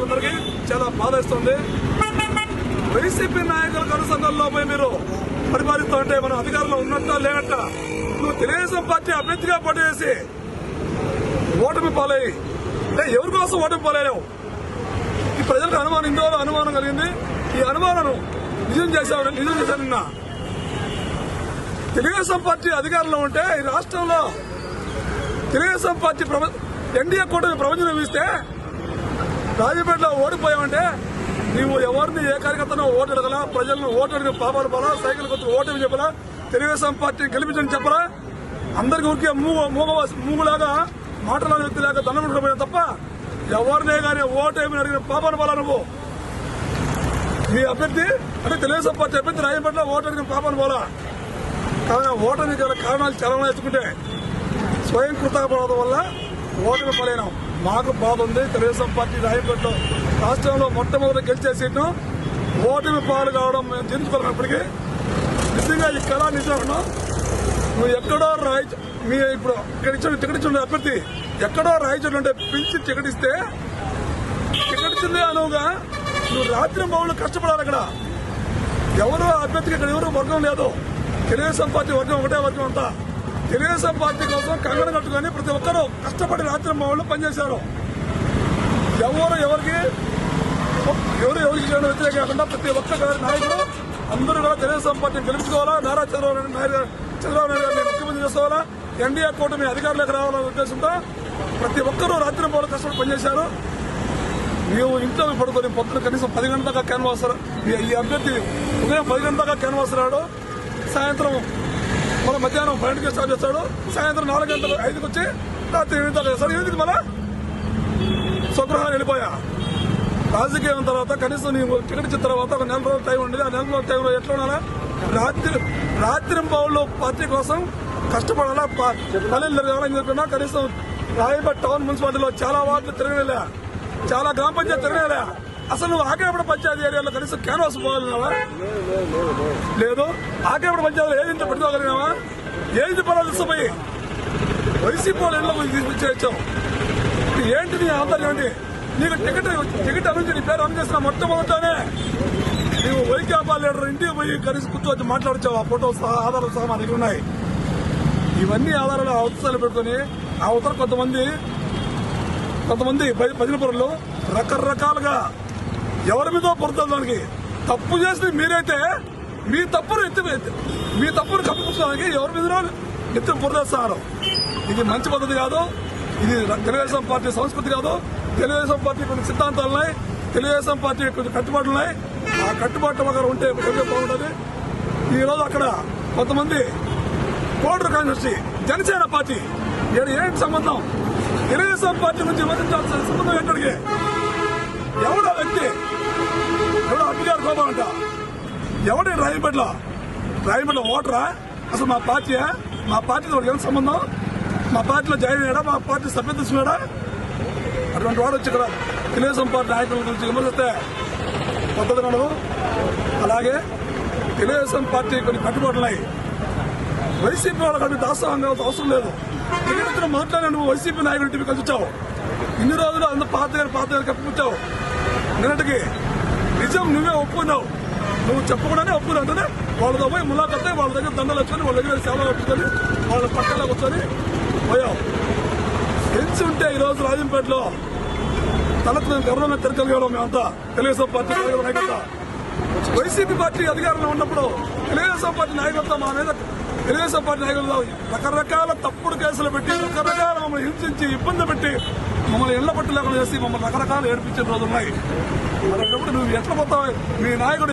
నాయకులందరికీ చాలా బాధిస్తుంది వైసీపీ నాయకుల అనుసంధానంలో పోయి మీరు పరిపాలిస్తుంటే మన అధికారంలో ఉన్నట్ట లేనట్ట నువ్వు తెలుగుదేశం పార్టీ అభ్యర్థిగా పోటీ చేసి ఓటమి పాలయ్యి ఎవరి కోసం ఓటమి పాలయ్యావు ఈ ప్రజలకు అనుమానం ఇందువల్ల అనుమానం కలిగింది. ఈ అనుమానం నిజం చేశావు నిజం చేశాను నిన్న. తెలుగుదేశం పార్టీ అధికారంలో ఉంటే ఈ రాష్ట్రంలో తెలుగుదేశం పార్టీ ఎన్డీఏ కూటమి ప్రభుత్వం ఇస్తే రాజపేటలో ఓడిపోయామంటే నీవు ఎవరిని ఏ కార్యకర్తను ఓటు అడగలా ప్రజలను ఓటు అడిగిన పాపాడు సైకిల్ కొత్త ఓటమి చెప్పలా తెలుగుదేశం పార్టీ గెలిపించని చెప్పలా? అందరికి ఊరికే మూగ మూగ మూగులాగా మాటలాడే వ్యక్తిలాగా దండం పెట్టుకోపోయా తప్ప ఎవరినే కానీ ఓటేమి అడిగిన పాపాడు పోలా నువ్వు? మీ అభ్యర్థి అంటే తెలుగుదేశం పార్టీ అభ్యర్థి రాజపేటలో ఓటు అడిగిన పాపాడు పోలా కానీ ఓటమి గల కారణాలు చాలా ఉన్నాయి. ఎత్తుకుంటే స్వయం కృతజ్ఞత వల్ల ఓటమి పడైనాం మాకు బాగుంది తెలుగుదేశం పార్టీ రాయపేటలో రాష్ట్రంలో మొట్టమొదటి గెలిచే సీటు ఓటమి పాలు కావడం మేము జీర్ణించుకోలేం నిజంగా ఈ కళ నిజం నువ్వు ఎక్కడో రాయ మీ ఇప్పుడు ఇక్కడ ఇచ్చిన టికెట్ ఇచ్చిన అభ్యర్థి ఎక్కడో రాయిచోటు ఉంటే పిలిచి టికెట్ ఇస్తే టికెట్ ఇచ్చింది అనువుగా నువ్వు రాత్రి మౌలు కష్టపడాలి అక్కడ. ఎవరు అభ్యర్థికి ఇక్కడ ఎవరు వర్గం లేదు. తెలుగుదేశం పార్టీ వర్గం ఒకటే వర్గం అంతా. తెలుగుదేశం పార్టీ కోసం కంగన కట్టుకొని ప్రతి ఒక్కరూ కష్టపడి రాత్రి వాళ్ళు పనిచేశారు. ఎవరు ఎవరికి ఎవరు ఎవరికి చేయడం వ్యతిరేక కాకుండా ప్రతి ఒక్క నాయకుడు అందరూ కూడా తెలుగుదేశం పార్టీని గెలుచుకోవాలా నారా చంద్రబాబు నాయుడు చంద్రబాబు నాయుడు గారిని ముఖ్యమంత్రి చేసుకోవాలా? ఎన్డీఏ కూటమి అధికారులకు రావాలనే ఉద్దేశంతో ప్రతి ఒక్కరూ రాత్రి పౌరులు కష్టపడి పనిచేశారు. మేము ఇంట్లో పడుకొని పొద్దున కనీసం పది గంటల దాకా క్యాన్వాస్ ఈ- ఈ అభ్యర్థి ఉదయం పది గంటల దాకా క్యాన్వాస్ రాడు. సాయంత్రం మన మధ్యాహ్నం పన్నెండుకే స్టార్ట్ చేస్తాడు. సాయంత్రం నాలుగు గంటలు ఐదుకి వచ్చి రాత్రి ఎనిమిది దాకా చేస్తాడు. ఎనిమిదికి మన స్వగృహాన్ని వెళ్ళిపోయా? రాజకీయం తర్వాత కనీసం నీవు టికెట్ ఇచ్చిన తర్వాత ఒక నెల రోజుల టైం ఉండేది ఆ నెల రోజుల టైంలో ఎట్లా ఉండాలా? రాత్రి రాత్రి పౌరులు పార్టీ కోసం కష్టపడాలా? పల్లెలు తిరగాలని చెప్పినా కనీసం రాయబట్ టౌన్ మున్సిపాలిటీలో చాలా వార్డులు తిరగలే చాలా గ్రామ పంచాయతీ తిరగలే అసలు నువ్వు ఆకేపడ పంచాయతీ ఏరియాలో కనీసం క్యాన్వాస్ పోగలిగినావా లేదు. ఆకేపడ పంచాయతీలో ఏజెంట్ పెట్టుకోగలిగినావా ఏజెంట్ పొలాలు తీసుకుపోయి వైసీపీ వాళ్ళు ఇళ్ళలో పోయి ఏంటి నీ ఆంతర్యం ఏంటి? నీకు టికెట్ టికెట్ అనుంచి నీ పేరు అందజేసిన మొట్టమొదటనే నీవు వైకాపా లీడర్ ఇంటికి పోయి కలిసి కూర్చోవచ్చు మాట్లాడచ్చావు? ఆ ఫోటో సహా ఆధారాలు సహా మా దగ్గర ఉన్నాయి. ఇవన్నీ ఆధారాలు అవసరాలు పెట్టుకుని ఆ అవతల కొంతమంది కొంతమంది భజనపురంలో రకరకాలుగా ఎవరి మీద పడుతుంది దానికి? తప్పు చేసి మీరైతే మీ తప్పును ఎత్తి మీ తప్పును కప్పిపుచ్చడానికి ఎవరి మీద ఎత్తి పొరదేస్తున్నారు ఇది మంచి పద్ధతి కాదు. ఇది తెలుగుదేశం పార్టీ సంస్కృతి కాదు. తెలుగుదేశం పార్టీ కొన్ని సిద్ధాంతాలు ఉన్నాయి. తెలుగుదేశం పార్టీ కొన్ని కట్టుబాట్లు ఉన్నాయి. ఆ కట్టుబాటు ఒకరు ఉంటే కొంచెం బాగుంటుంది. ఈ రోజు అక్కడ కొంతమంది కోటర్ కాన్స్టిట్యూన్సీ జనసేన పార్టీ. ఈడ ఏంటి సంబంధం? తెలుగుదేశం పార్టీ నుంచి విమర్శించాల్సిన సంబంధం ఎక్కడికి ఎవడ వ్యక్తి? ఎవడో అడ్డిగారు కోపం అంట? ఎవడే రాయపేటలో రాయపేటలో ఓటరా? అసలు మా పార్టీయా మా పార్టీతో వాడికి ఏం సంబంధం? మా పార్టీలో జాయిన్ అయ్యాడా? మా పార్టీ సభ్యత తీసుకున్నాడా? అటువంటి వాడు వచ్చి ఇక్కడ తెలుగుదేశం పార్టీ నాయకుల గురించి విమర్శిస్తే పద్ధతి నడవు అలాగే తెలుగుదేశం పార్టీ కొన్ని కట్టుబాట్లు ఉన్నాయి. వైసీపీ వాళ్ళకి అవి దాస్తవం కావాల్సిన అవసరం లేదు. టికెట్ మాట్లాడే నువ్వు వైసీపీ నాయకుడు టీవీ కలిసి వచ్చావు. ఇన్ని రోజులు అందరూ పాత గారు పాత దగ్గర కప్పిపుచ్చావు నిన్నటికి నిజం నువ్వే ఒప్పుకున్నావు. నువ్వు చెప్పకుండానే ఒప్పుకున్నావు అంటే వాళ్ళతో పోయి ములాఖత్తే వాళ్ళ దగ్గర దండలు వచ్చుకొని వాళ్ళ దగ్గర సేవలు పెట్టుకొని వాళ్ళ పక్కన కూర్చొని పోయావు. తెలిసి ఉంటే ఈ రోజు రాజంపేటలో తలకు గవర్నమెంట్ తిరగలిగాడు మేమంతా. తెలుగుదేశం పార్టీ నాయకులతో వైసీపీ పార్టీ అధికారంలో ఉన్నప్పుడు తెలుగుదేశం పార్టీ నాయకులతో మా మీద తెలుగుదేశం పార్టీ నాయకులు రకరకాల తప్పుడు కేసులు పెట్టి రకరకాల మమ్మల్ని హింసించి ఇబ్బంది పెట్టి మమ్మల్ని ఇళ్ళ పట్టు లేకుండా చేసి మమ్మల్ని రకరకాలు ఏడిపించిన రోజులు ఉన్నాయి. అలాంటప్పుడు నువ్వు ఎట్లా పోతావు? మీ నాయకుడు